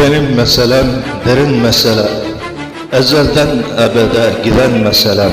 benim meselem derin mesele. Ezelden ebede giden meselem